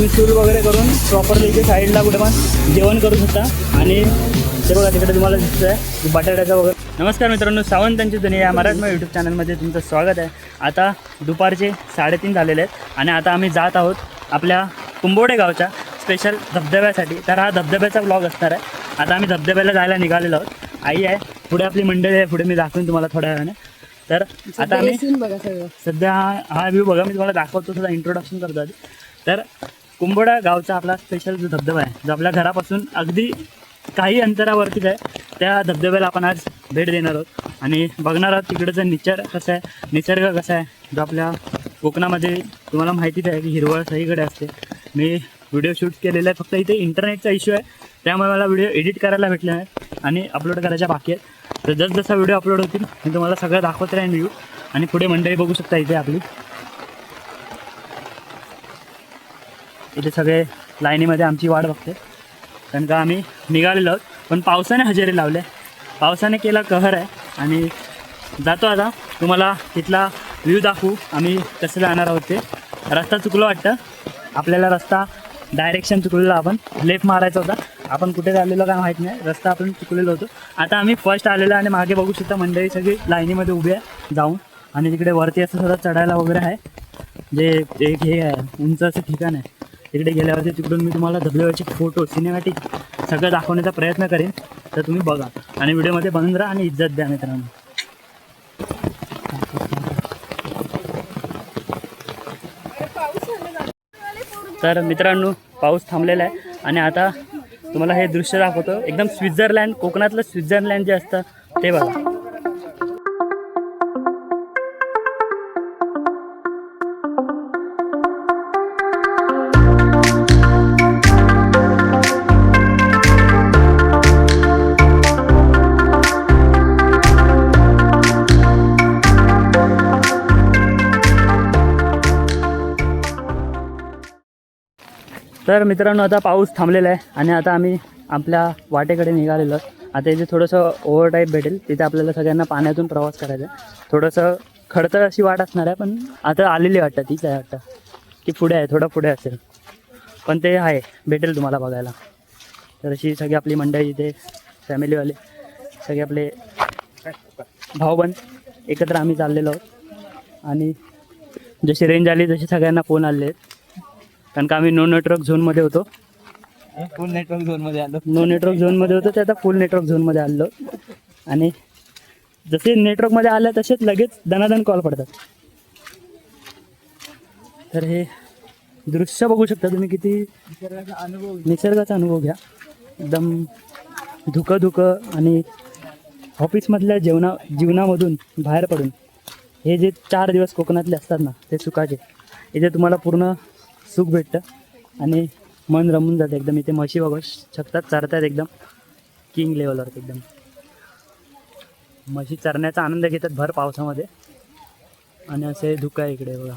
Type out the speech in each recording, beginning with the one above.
तुम्ही चूल वगैरे करून प्रॉपरली इथे साईडला कुठे पण जेवण करू शकता आणि ते बघा तिकडे तुम्हाला दिसतं आहे बटाट्याचा वगैरे. नमस्कार मित्रांनो सावंतांची दुनिया या मराठी यूट्यूब चॅनलमध्ये तुमचं स्वागत आहे. आता दुपारचे साडेतीन झालेले आहेत आणि आता आम्ही जात आहोत आपल्या कुंभोडे गावच्या स्पेशल धबधब्यासाठी. तर हा धबधब्याचा ब्लॉग असणार आहे. आता आम्ही धबधब्याला जायला निघालेलो आहोत. आई आहे पुढे आपली मंडळी आहे पुढे मी दाखवेन तुम्हाला थोड्या वेळाने. तर आता आम्ही सध्या हा हा व्ह्यू बघा मी तुम्हाला दाखवतो थोडा इंट्रोडक्शन करतो आधी. तर कुंबोडा गावचा आपला स्पेशल जो धबधबा आहे जो आपल्या घरापासून अगदी काही अंतरावरतीच आहे त्या धबधब्याला आपण आज भेट देणार आहोत. आणि बघणार आहोत तिकडचं निचर कसं आहे निसर्ग कसा आहे जो आपल्या कोकणामध्ये तुम्हाला माहितीच आहे की हिरवळ सगळीकडे असते. मी व्हिडिओ शूट केलेला आहे फक्त इथे इंटरनेटचा इश्यू आहे त्यामुळे मला व्हिडिओ एडिट करायला भेटले आहे आणि अपलोड करायच्या बाकी आहेत. तर जसजसा व्हिडिओ अपलोड होतील मी तुम्हाला सगळं दाखवत राहीन व्ह्यू आणि पुढे मंडळी बघू शकता इथे आपली. इथे सगळे लाईनीमध्ये आमची वाट बघते. कारण का आम्ही निघालेलो आहोत पण पावसाने हजेरी लावले पावसाने केला कहर आहे. आणि जातो आता. तुम्हाला तिथला व्ह्यू दाखवू. आम्ही कसं जाणार आहोत ते. रस्ता चुकलो वाटतं. आपल्याला रस्ता डायरेक्शन चुकलेला आपण. लेफ्ट मारायचा होता. आपण कुठे चाललेलो काय माहीत नाही. रस्ता आपण चुकलेलो होतो. आता आम्ही फर्स्ट आलेलो आणि मागे बघू शकता मंडळी सगळी लाईनीमध्ये उभी आहे जाऊन. आणि तिकडे वरती असं सुद्धा चढायला वगैरे आहे. जे एक हे आहे उंच असं ठिकाण आहे. तिकडे गेल्यावरती तिकडून मी तुम्हाला धबधब्याचे फोटो सिनेमॅटिक सगळं दाखवण्याचा प्रयत्न करेन. तर तुम्ही बघा. आणि व्हिडिओमध्ये बनून राहा आणि इज्जत द्या मित्रांनो. तर मित्रांनो पाऊस थांबलेला आहे. आणि आता तुम्हाला हे दृश्य दाखवतो. एकदम स्वित्झरलँड कोकणातलं स्वित्झर्लंड जे असतं ते बघा. तर मित्रांनो आता पाऊस थांबलेला आहे आणि आता आम्ही आपल्या वाटेकडे निघालेलो आता इथे थोडंसं ओव्हर टाईप भेटेल. तिथे आपल्याला सगळ्यांना पाण्यातून प्रवास करायचा आहे. थोडंसं खडतर अशी वाट असणार आहे पण आता आलेली वाटतं. तीच आहे वाटतं. की पुढे आहे थोडं पुढे असेल. पण ते आहे भेटेल तुम्हाला बघायला. तर अशी सगळी आपली मंडळी इथे फॅमिलीवाले सगळे आपले भाऊबंद एकत्र आम्ही चाललेलो आहोत. आणि जशी रेंज आली तशी सगळ्यांना फोन आले आहेत. कारण का आम्ही नो नेटवर्क झोनमध्ये होतो. फुल नेटवर्क झोनमध्ये आलो. नो नेटवर्क झोनमध्ये होतो ते आता फुल नेटवर्क झोनमध्ये आलो. आणि जसे नेटवर्कमध्ये आलं तसेच लगेच दनादन कॉल पडतात. तर हे दृश्य बघू शकता तुम्ही किती अनुभव निसर्गाचा अनुभव घ्या. एकदम धुकं धुकं आणि ऑफिसमधल्या जेवणा जीवनामधून बाहेर पडून. हे जे चार दिवस कोकणातले असतात ना ते सुखाचे. इथे तुम्हाला पूर्ण सुख भेटतं. आणि मन रमून जातं एकदम. इथे म्हशी बघू शकतात चरतात एकदम. किंग लेवलवर एकदम. म्हशी चरण्याचा आनंद घेतात भर पावसामध्ये. आणि असे धुकं आहे इकडे बघा.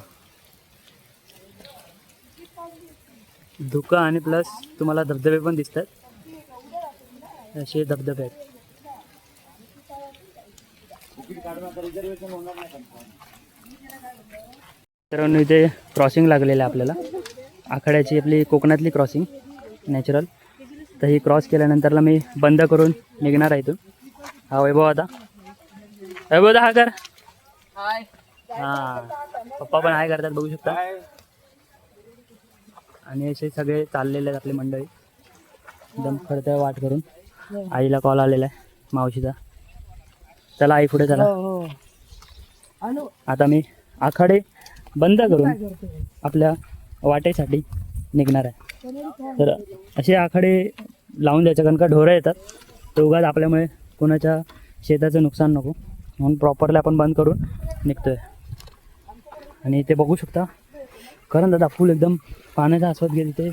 धुकं आणि प्लस तुम्हाला धबधबे पण दिसतात. असे धबधबे आहेत. तर इथे क्रॉसिंग लागलेलं आहे आपल्याला. आखाड्याची आपली कोकणातली क्रॉसिंग नॅचरल तर ही क्रॉस केल्यानंतरला मी बंद करून निघणार आहे इथून. हा वैभव आता. वैभव आता हा कर. हा. हां पप्पा पण हाय करतात बघू शकता. आणि असे सगळे चाललेले आहेत आपली मंडळी. एकदम खडत्या वाट करून. आईला कॉल आलेला आहे मावशीचा. चला आई पुढे चला. आता मी आखाडे बंद करून आपल्या वाटेसाठी निघणार आहे. तर असे आखाडे लावून द्यायचे कारण का ढोरं येतात. तर उगाच आपल्यामुळे कोणाच्या शेताचं नुकसान नको. म्हणून प्रॉपरली आपण बंद करून निघतोय. आणि ते बघू शकता. कारण दादा फुल एकदम पाण्याचा आस्वाद गेली ते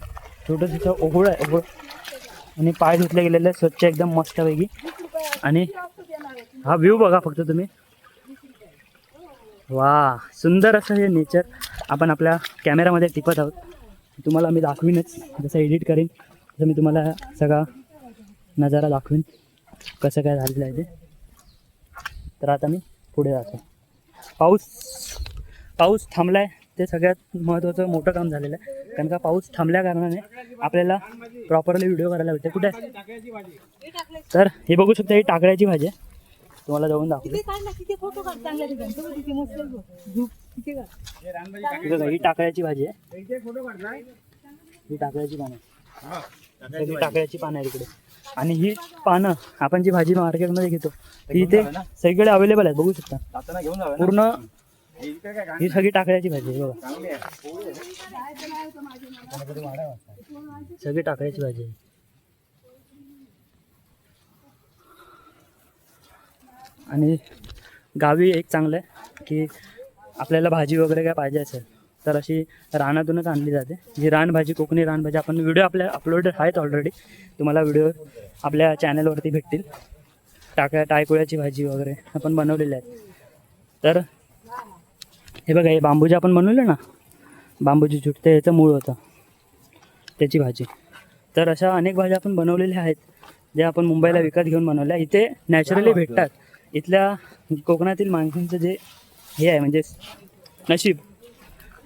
छोटं छोटं ओघळ आहे ओघळ. आणि पाय धुतले गेलेले स्वच्छ एकदम मस्तपैकी. आणि हा व्ह्यू बघा फक्त तुम्ही. वा सुंदर असं हे नेचर आपण आपल्या कॅमेरामध्ये टिपत आहोत. तुम्हाला मी दाखवीनच जसं एडिट करीन तसं मी तुम्हाला सगळा नजारा दाखवीन कसं काय झालेलं आहे ते. तर आता मी पुढे जातो. पाऊस पाऊस थांबला आहे ते सगळ्यात महत्त्वाचं मोठं काम झालेलं आहे. कारण का पाऊस थांबल्या कारणाने आपल्याला प्रॉपरली व्हिडिओ करायला भेटते कुठे तर हे बघू शकता ही टाकळ्याची भाजी आहे. तुम्हाला जाऊन दाखवतो. आहे ही ही टाकळ्याची भाजी आहे. ही टाकळ्याची पानं सगळी टाकळ्याची पानं आहे इकडे. आणि ही पानं आपण जी भाजी मार्केटमध्ये घेतो ती इथे सगळीकडे अवेलेबल आहेत बघू शकता. पूर्ण हे ही सगळी टाकळ्याची भाजी आहे बघा. चांगली आहे. सगळी टाकळ्याची भाजी आहे. आणि गावी एक चांगलं आहे की आपल्याला भाजी वगैरे काय पाहिजे असेल तर अशी रानातूनच आणली जाते. जी रानभाजी कोकणी रानभाजी आपण व्हिडिओ आपल्या अपलोड आहेत ऑलरेडी तुम्हाला व्हिडिओ आपल्या चॅनलवरती भेटतील. टाक्या टायकुळ्याची भाजी वगैरे आपण बनवलेल्या आहेत. तर हे बघा हे बांबू जे आपण बनवले ना? बांबूची चूट ते ह्याचं मूळ होतं. त्याची भाजी. तर अशा अनेक भाज्या आपण बनवलेल्या आहेत ज्या आपण मुंबईला विकत घेऊन बनवल्या. इथे नॅचरली भेटतात. इथल्या कोकणातील माणसांचं जे हे आहे म्हणजे नशीब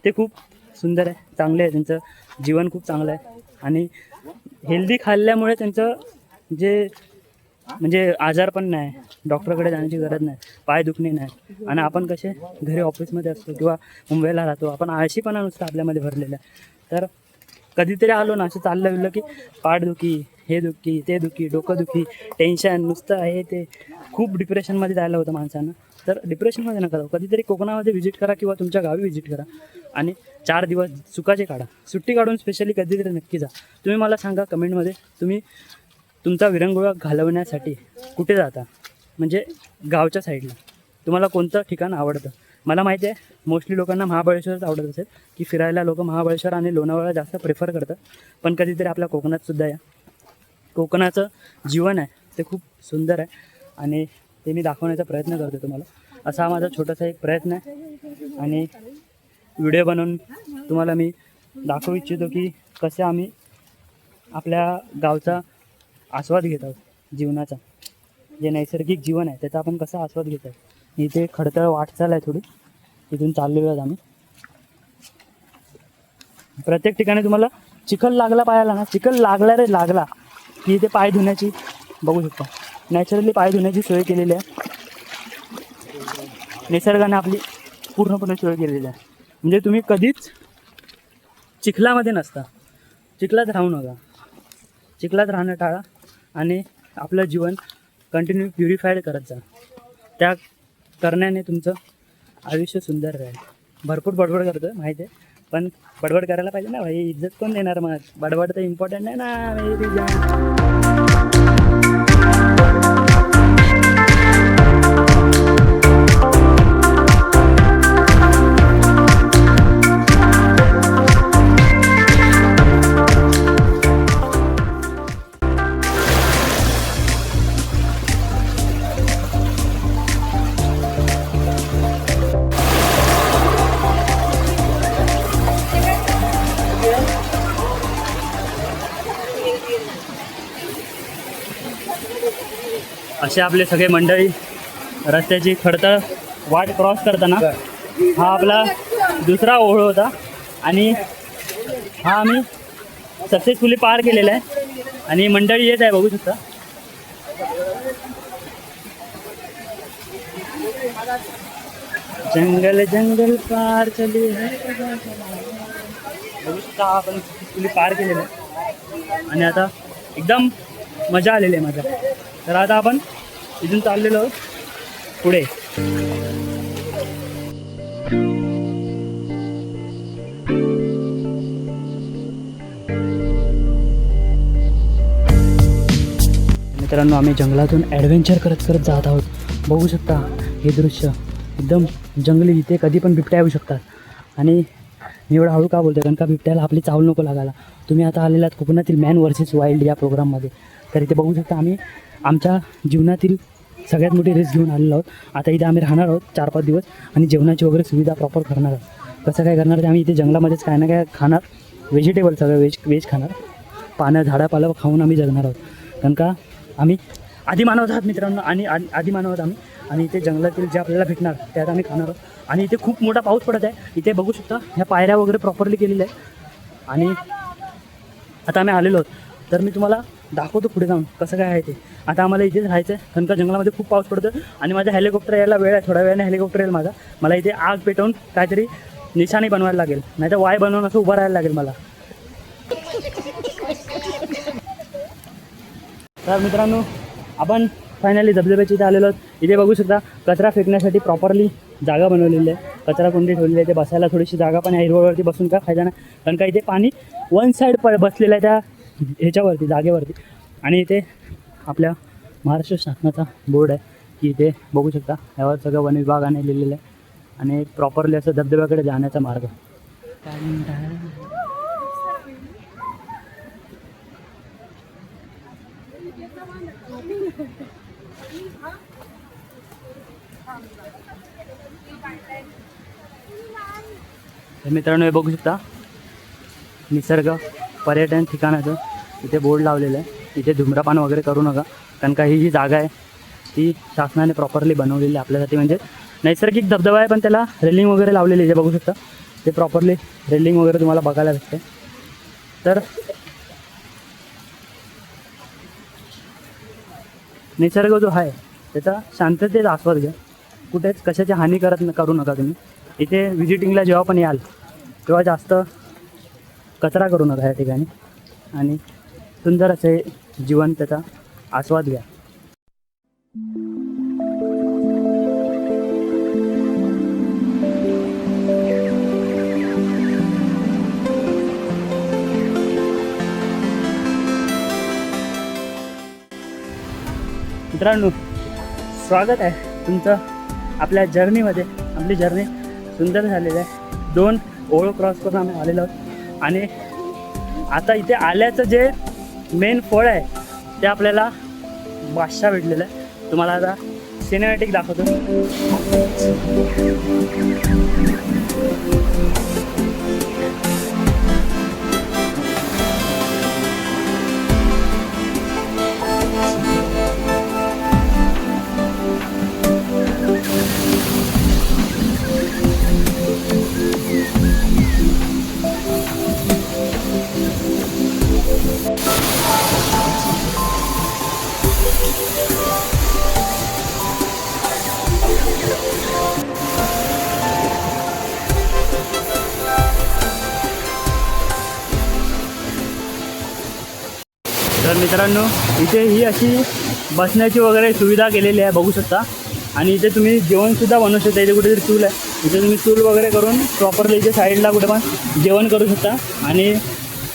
ते खूप सुंदर आहे चांगले आहे त्यांचं जीवन खूप चांगलं आहे. आणि हेल्दी खाल्ल्यामुळे त्यांचं जे म्हणजे आजार पण नाही डॉक्टरकडे जाण्याची गरज नाही पाय दुखणे नाही. आणि आपण कसे घरी ऑफिसमध्ये असतो किंवा मुंबईला राहतो आपण आळशीपणा नुसतं आपल्यामध्ये भरलेला आहे. तर कधीतरी आलो ना असं चाललं गेलं की पाठदुखी हे दुखी ते दुखी डोकं दुखी टेन्शन नुसतं हे ते. खूप डिप्रेशनमध्ये जायला होतं माणसानं. तर डिप्रेशनमध्ये नका जाऊ. कधीतरी कोकणामध्ये व्हिजिट करा किंवा तुमच्या गावी व्हिजिट करा. आणि चार दिवस सुखाचे काढा. सुट्टी काढून स्पेशली कधीतरी नक्की जा. तुम्ही मला सांगा कमेंटमध्ये तुम्ही तुमचा विरंगुळा घालवण्यासाठी कुठे जाता? म्हणजे गावच्या साईडला तुम्हाला कोणतं ठिकाण आवडतं? मला माहिती आहे मोस्टली लोकांना महाबळेश्वरच आवडत असेल की फिरायला लोक महाबळेश्वर आणि लोणावळा जास्त प्रिफर करतात. पण कधीतरी आपल्या कोकणात सुद्धा या. कोकणाचं जीवन आहे ते खूप सुंदर आहे. आणि ते मी दाखवण्याचा प्रयत्न करतो तुम्हाला. असा हा माझा छोटासा एक प्रयत्न आहे. आणि व्हिडिओ बनवून तुम्हाला मी दाखवू इच्छितो की कसे आम्ही आपल्या गावचा आस्वाद घेत आहोत जीवनाचा. जे नैसर्गिक जीवन आहे त्याचा आपण कसा आस्वाद घेत आहोत. इथे खडतळ वाटचाल आहे थोडी. इथून चाललेलो आहोत आम्ही. प्रत्येक ठिकाणी तुम्हाला चिखल लागला पायाला ना चिखल लागला रे लागला. की इथे पाय धुण्याची बघू शकता. नॅचरली पाय धुण्याची सोय केलेली आहे. निसर्गाने आपली पूर्णपणे सोय केलेली आहे. म्हणजे तुम्ही कधीच चिखलामध्ये नसता. चिखलात राहू नका. चिखलात राहणं टाळा आणि आपलं जीवन कंटिन्यू प्युरिफाईड करत जा. त्या करण्याने तुमचं आयुष्य सुंदर राहील. भरपूर बडबड करतो माहिती आहे. पण बडबड करायला पाहिजे ना भाई. इज्जत कोण देणार मग? बडबड तर इम्पॉर्टंट नाही ना असे आपले सगळे मंडळी रस्त्याची खडतर वाट क्रॉस करताना हा आपला दुसरा ओळ होता. आणि हा आम्ही सक्सेसफुली पार केलेला आहे. आणि मंडळी येत आहे बघू शकता. जंगल जंगल पार चले बघू शकता हा आपण सक्सेसफुली पार केलेला आहे. आणि आता एकदम मजा आलेली आहे मजा तर आता आपण इथून चाललेलो आहोत. पुढे. मित्रांनो आम्ही जंगलातून ॲडव्हेंचर करत करत जात आहोत. बघू शकता हे दृश्य. एकदम जंगली इथे कधी पण बिबट्या येऊ शकतात. आणि मी एवढं हळू का बोलतो कारण का बिबट्याला आपली चावल नको लागायला. तुम्ही आता आलेला आहात कोकणातील मॅन वर्सेस वाईल्ड या प्रोग्राममध्ये तर इथे बघू शकता आम्ही आमच्या जीवनातील सगळ्यात मोठी रिस्क घेऊन आलेलो आहोत. आता इथे आम्ही राहणार आहोत चार पाच दिवस आणि जेवणाची वगैरे सुविधा प्रॉपर करणार आहोत. कसं काय करणार ते आम्ही इथे जंगलामध्येच काय ना काय खाणार. व्हेजिटेबल सगळं व्हेज व्हेज खाणार. पानं झाडापालं खाऊन आम्ही जगणार आहोत. कारण का आम्ही आदिमानव आहात मित्रांनो आणि आदि आदिमानव आहोत आम्ही. आणि इथे जंगलातील जे आपल्याला भेटणार त्यात आम्ही खाणार आहोत. आणि इथे खूप मोठा पाऊस पडत आहे. इथे बघू शकता ह्या पायऱ्या वगैरे प्रॉपरली केलेल्या आहेत. आणि आता आम्ही आलेलो आहोत. तर मी तुम्हाला दाखवतो पुढे जाऊन कसं काय आहे ते. आता आम्हाला इथेच राहायचं आहे कारण का जंगलामध्ये खूप पाऊस पडतो आणि माझा हेलिकॉप्टर यायला वेळ आहे थोड्या वेळाने हेलिकॉप्टर येईल माझा. मला इथे आग पेटवून काहीतरी निशाणी बनवायला लागेल. नाही तर वाय बनवून असं उभं राहायला लागेल मला. तर मित्रांनो आपण फायनली धबधब्याच्या इथे आलेलो आहोत. इथे बघू शकता कचरा फेकण्यासाठी प्रॉपरली जागा बनवलेली आहे. कचरा कोंडी ठेवलेली आहे ते बसायला थोडीशी जागा पण आहे. हिरवळवरती बसून का फायदा नाही. कारण का इथे पाणी वन साईड प बसलेलं आहे त्या ह्याच्यावरती जागेवरती. आणि इथे आपल्या महाराष्ट्र शासनाचा बोर्ड आहे. की इथे बघू शकता यावर सगळं वन विभागाने लिहिलेलं आहे. आणि प्रॉपरली असं धबधब्याकडे जाण्याचा मार्ग. मित्रांनो हे बघू शकता. निसर्ग. पर्यटन ठिकाणाचं इथे बोर्ड लावलेलं आहे. इथे धूम्रपान वगैरे करू नका. कारण का ही जी जागा आहे ती शासनाने प्रॉपरली बनवलेली आहे आपल्यासाठी. म्हणजे नैसर्गिक धबधबा आहे पण त्याला रेलिंग वगैरे लावलेली आहे जे बघू शकता. ते प्रॉपरली रेलिंग वगैरे तुम्हाला बघायला भेटते. तर निसर्ग जो आहे त्याचा शांततेचा आस्वाद घ्या. कुठेच कशाची हानी करत न करू नका तुम्ही. इथे व्हिजिटिंगला जेव्हा पण याल तेव्हा जास्त कचरा करू नका या ठिकाणी. आणि सुंदर असे जीवन त्याचा आस्वाद घ्या. मित्रांनो स्वागत आहे तुमचं आपल्या जर्नीमध्ये. आपली जर्नी सुंदर झालेली आहे. दोन ओळ क्रॉस करून आम्ही आलेलो आहोत. आणि आता इथे आल्याचं जे मेन फळ आहे ते आपल्याला बादशाह भेटलेलं आहे. तुम्हाला आता सिनेमॅटिक दाखवतो. तर मित्रांनो इथे ही अशी बसण्याची वगैरे सुविधा केलेली आहे बघू शकता. आणि इथे तुम्ही जेवणसुद्धा बनवू शकता. इथे कुठेतरी चूल आहे. इथे तुम्ही चूल वगैरे करून प्रॉपरली इथे साईडला कुठे पण जेवण करू शकता. आणि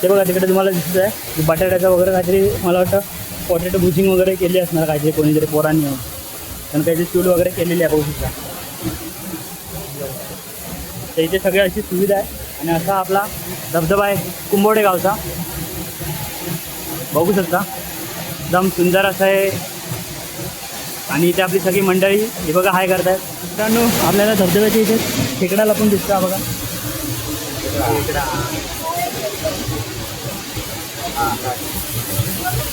ते बघा तिकडे तुम्हाला दिसत आहे बटाट्याचं वगैरे काहीतरी मला वाटतं पोटॅटो भुजिंग वगैरे केली असणार काहीतरी कोणीतरी पोरांनी. कारण काहीतरी चूल वगैरे केलेली आहे बघू शकता. तर इथे सगळ्या अशी सुविधा आहे. आणि असा आपला धबधबा आहे कुंभोडे गावचा. बघू शकता. एकदम सुंदर असं आहे. आणि इथे आपली सगळी मंडळी हे बघा हाय करत आहेत मित्रांनो आपल्याला धबधब्याच्या इथे खेकडाला पण दिसतं बघा. खेकडा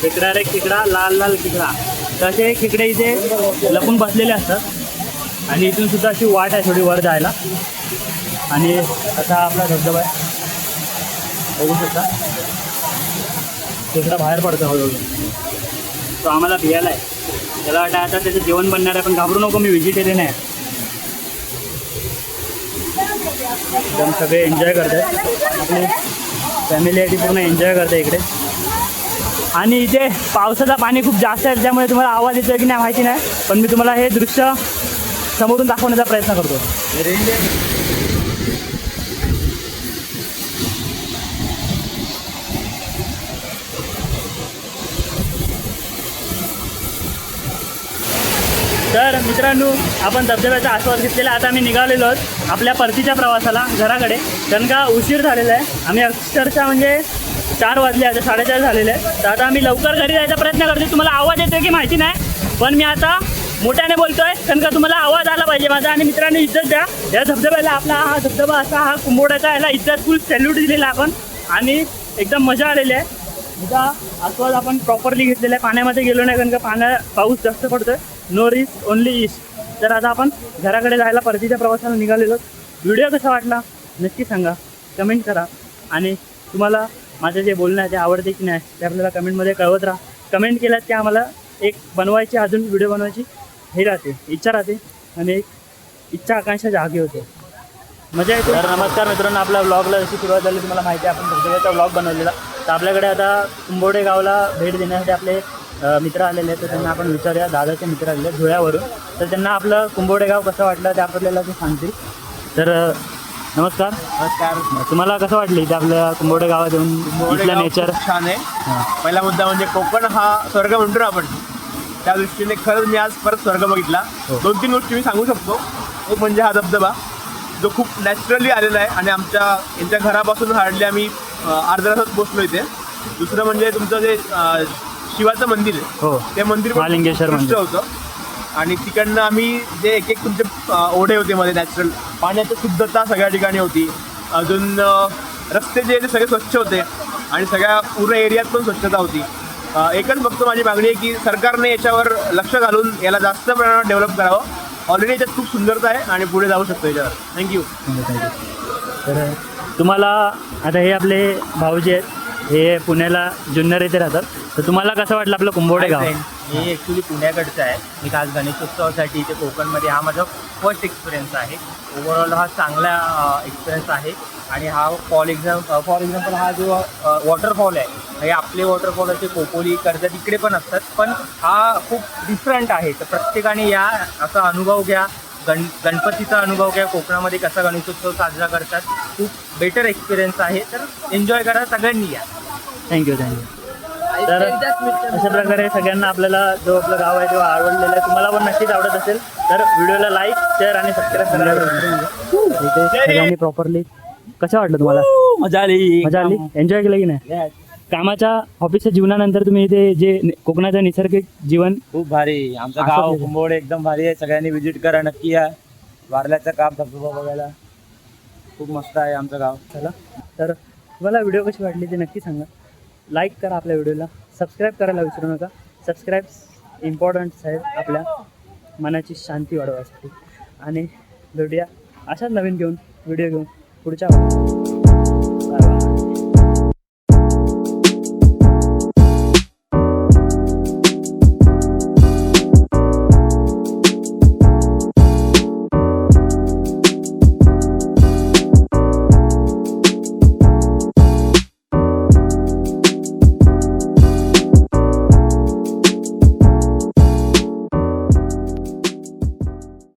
खेकडा रे खेकडा लाल लाल खेकडा. तसे खेकडे इथे लपून बसलेले असतात. आणि इथून सुद्धा अशी वाट आहे थोडी वर जायला. आणि असा आपला धबधबा आहे. बघू शकता. खेकडा बाहेर पडतो हळूहळू. तो आम्हाला भियाला आहे त्याला वाटतं आता त्याचं जेवण बनणार आहे पण घाबरू नको मी व्हेजिटेरियन आहे. एकदम सगळे एन्जॉय करतात आपली फॅमिली आहे ती पूर्ण एन्जॉय करते इकडे. आणि इथे पावसाचं पाणी खूप जास्त आहे त्यामुळे तुम्हाला आवाज येतोय की नाही माहिती नाही पण मी तुम्हाला हे दृश्य समोरून दाखवण्याचा प्रयत्न करतो. तर मित्रांनो आपण धबधब्याचा आस्वाद घेतलेला आता आम्ही निघालेलो आहोत आपल्या परतीच्या प्रवासाला घराकडे. कारण का उशीर झालेला आहे. आम्ही अक्षरशः म्हणजे चार वाजले आता साडेचार झालेले आहे. तर आता आम्ही लवकर घरी जायचा प्रयत्न करतो तुम्हाला आवाज येतोय की माहिती नाही. पण मी आता मोठ्याने बोलतोय. कारण का तुम्हाला आवाज आला पाहिजे माझा. आणि मित्रांनी इज्जत द्या. या धबधब्याला आपला हा धबधबा असा हा कुंभोड्याचा याला इज्जत फुल सॅल्यूट दिलेला आपण. आणि एकदम मजा आलेली आहे. याचा आस्वाद आपण प्रॉपरली घेतलेला आहे. पाण्यामध्ये गेलो नाही कारण का पाण्या पाऊस जास्त पडतोय. नो रिस्क ओनली ईस्ट तर आता आपण घराकडे जायला परतीच्या प्रवासाला निघालेलो. व्हिडिओ कसा वाटला? नक्की सांगा. कमेंट करा. आणि तुम्हाला माझं जे बोलणं आहे ते आवडते की नाही ते आपल्याला कमेंटमध्ये कळवत राहा. कमेंट केल्यात ते आम्हाला एक बनवायची अजून व्हिडिओ बनवायची हे राहते इच्छा राहते. आणि एक इच्छा आकांक्षा जागी होते. मजा येते. तर नमस्कार मित्रांनो आपल्या ब्लॉगला जशी सुरुवात झाली तुम्हाला माहिती आहे आपण धबधब्याचा ब्लॉग बनवलेला. तर आपल्याकडे आता कुंबोडे गावला भेट देण्यासाठी आपले मित्र आलेले आहेत तर त्यांना आपण विचारूया. दादाचे मित्र आलेले आहेत धुळ्यावरून. तर त्यांना आपलं कुंभोडे गाव कसं वाटलं? ते आपल्याला ते सांगतील. तर नमस्कार. नमस्कार. तुम्हाला कसं वाटलं इथे आपल्या कुंभोडे गावात येऊन इथलं नेचर छान आहे. पहिला मुद्दा म्हणजे कोकण हा स्वर्ग म्हणतो ना आपण त्या दृष्टीने खरंच मी आज परत स्वर्ग बघितला. हो. दोन तीन गोष्टी मी सांगू शकतो. एक म्हणजे हा धबधबा. जो खूप नॅचरली आलेला आहे आणि आमच्या यांच्या घरापासून हार्डली आम्ही अर्ध्या तासात पोचलो इथे. दुसरं म्हणजे तुमचं जे शिवाचं मंदिर आहे. हो. ते मंदिर पण महालिंगेश्वर उत्कृष्ट मंदिर. होतं. आणि तिकडनं आम्ही जे एक एक तुमचे अ, ओढे होते मध्ये नॅचरल पाण्याची शुद्धता सगळ्या ठिकाणी होती. अजून अ, रस्ते जे ते सगळे स्वच्छ होते. आणि सगळ्या पूर्ण एरियात पण स्वच्छता होती. अ, एकच फक्त माझी मागणी आहे की सरकारने याच्यावर लक्ष घालून याला जास्त प्रमाणात डेव्हलप करावं. ऑलरेडी याच्यात खूप सुंदरता आहे आणि पुढे जाऊ शकतो याच्यावर. थँक्यू तर तुम्हाला आता हे आपले भाऊजी आहेत. हे पुण्याला जुन्नर येथे राहतात. तर तुम्हाला कसं वाटलं आपलं कुंभोडे गाव? मी ॲक्च्युली पुण्याकडचं आहे. मी आज गणेशोत्सवासाठी इथे कोकणमध्ये हा माझा फर्स्ट एक्सपिरियन्स आहे. ओव्हरऑल हा चांगला एक्सपिरियन्स आहे. आणि हा फॉर एक्झाम फॉर एक्झाम्पल हा जो वॉटरफॉल आहे हे आपले वॉटरफॉल असे कोपोली कर्जत इकडे पण असतात. पण हा खूप डिफरंट आहे. तर प्रत्येकाने या असा अनुभव घ्या. गण गणपतीचा अनुभव घ्या. कोकणामध्ये कसा गणेशोत्सव साजरा करतात. खूप बेटर एक्सपिरियन्स आहे. तर एन्जॉय करा सगळ्यांनी या. थँक्यू थँक्यू तर अशा प्रकारे सगळ्यांना आपल्याला जो आपलं गाव आहे तो आवडलेलं आहे तुम्हाला पण नक्कीच आवडत असेल. तर व्हिडिओला लाईक शेअर आणि सबस्क्राईब करायला सगळ्यांनी प्रॉपरली कसं वाटलं तुम्हाला? मजा आली. मजा आली? एन्जॉय केलं की नाही? कामाच्या ऑफिसच्या जीवनानंतर तुम्ही इथे जे कोकणाचं नैसर्गिक जीवन खूप भारी. आमचं गाव ते. कुंभवडे एकदम भारी आहे. सगळ्यांनी व्हिजिट करा नक्की या. वारल्याचं काम धबधबा बघायला. खूप मस्त आहे आमचं गाव. चला. तर तुम्हाला व्हिडिओ कशी वाटली ते नक्की सांगा. लाईक करा आपल्या व्हिडिओला. सबस्क्राईब करायला विसरू नका. सबस्क्राईब इम्पॉर्टंट आहे आपल्या मनाची शांती वाढवण्यासाठी आणि भेटूया अशाच नवीन घेऊन व्हिडिओ घेऊन पुढच्या